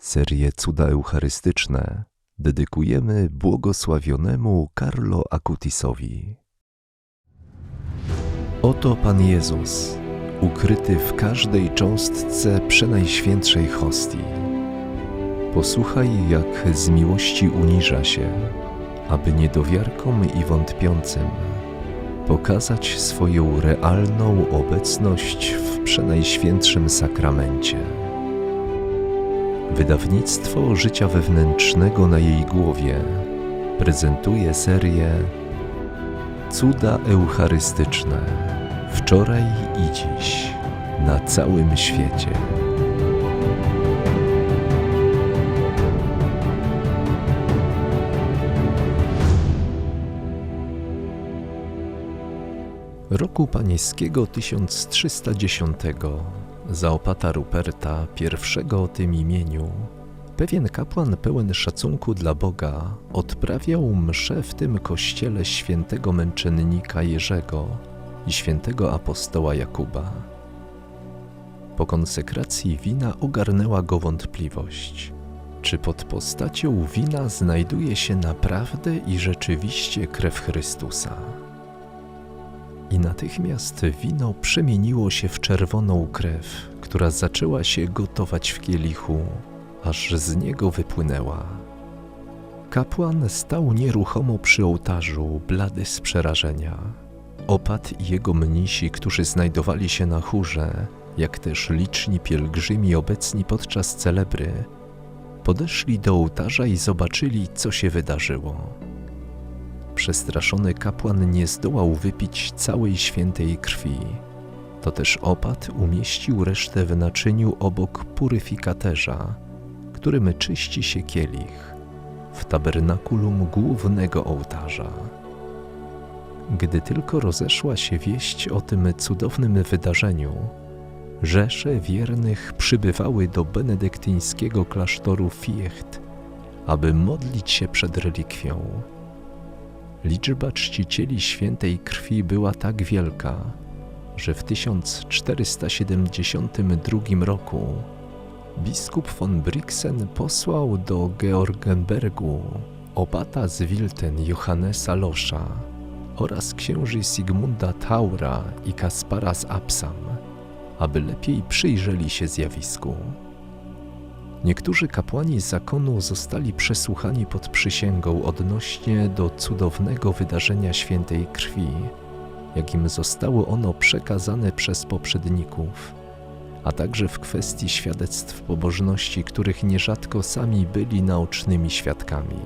Serię Cuda Eucharystyczne dedykujemy błogosławionemu Carlo Acutisowi. Oto Pan Jezus, ukryty w każdej cząstce przenajświętszej hostii. Posłuchaj, jak z miłości uniża się, aby niedowiarkom i wątpiącym pokazać swoją realną obecność w przenajświętszym sakramencie. Wydawnictwo życia wewnętrznego na jej głowie prezentuje serię Cuda Eucharystyczne wczoraj i dziś na całym świecie. Roku panieskiego 1310 za opata Ruperta I o tym imieniu, pewien kapłan pełen szacunku dla Boga odprawiał mszę w tym kościele świętego męczennika Jerzego i świętego apostoła Jakuba. Po konsekracji wina ogarnęła go wątpliwość, czy pod postacią wina znajduje się naprawdę i rzeczywiście krew Chrystusa. I natychmiast wino przemieniło się w czerwoną krew, która zaczęła się gotować w kielichu, aż z niego wypłynęła. Kapłan stał nieruchomo przy ołtarzu, blady z przerażenia. Opat i jego mnisi, którzy znajdowali się na chórze, jak też liczni pielgrzymi obecni podczas celebry, podeszli do ołtarza i zobaczyli, co się wydarzyło. Przestraszony kapłan nie zdołał wypić całej świętej krwi. To też opat umieścił resztę w naczyniu obok puryfikaterza, którym czyści się kielich, w tabernakulum głównego ołtarza. Gdy tylko rozeszła się wieść o tym cudownym wydarzeniu, rzesze wiernych przybywały do benedyktyńskiego klasztoru Fiecht, aby modlić się przed relikwią. Liczba czcicieli świętej krwi była tak wielka, że w 1472 roku biskup von Brixen posłał do Georgenbergu opata z Wilten Johannesa Losza oraz księży Sigmunda Taura i Kaspara z Apsam, aby lepiej przyjrzeli się zjawisku. Niektórzy kapłani zakonu zostali przesłuchani pod przysięgą odnośnie do cudownego wydarzenia świętej krwi, jakim zostało ono przekazane przez poprzedników, a także w kwestii świadectw pobożności, których nierzadko sami byli naocznymi świadkami.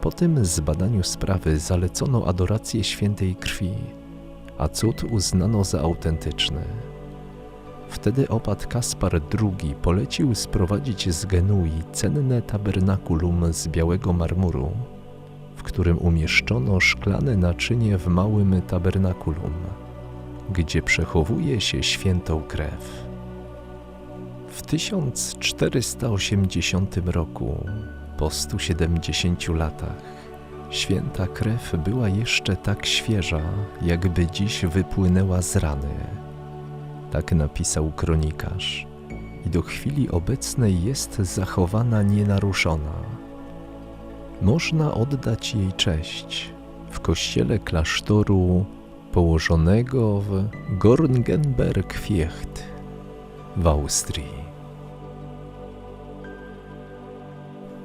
Po tym zbadaniu sprawy zalecono adorację świętej krwi, a cud uznano za autentyczny. Wtedy opat Kaspar II polecił sprowadzić z Genui cenne tabernakulum z białego marmuru, w którym umieszczono szklane naczynie w małym tabernakulum, gdzie przechowuje się świętą krew. W 1480 roku, po 170 latach, święta krew była jeszcze tak świeża, jakby dziś wypłynęła z rany tak napisał kronikarz, i do chwili obecnej jest zachowana nienaruszona. Można oddać jej cześć w kościele klasztoru położonego w Gorngenberg-Fiecht w Austrii.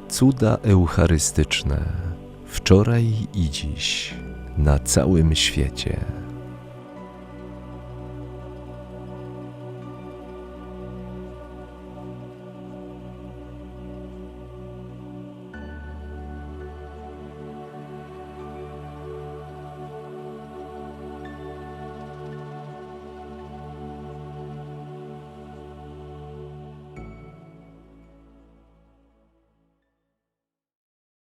Cuda eucharystyczne wczoraj i dziś na całym świecie.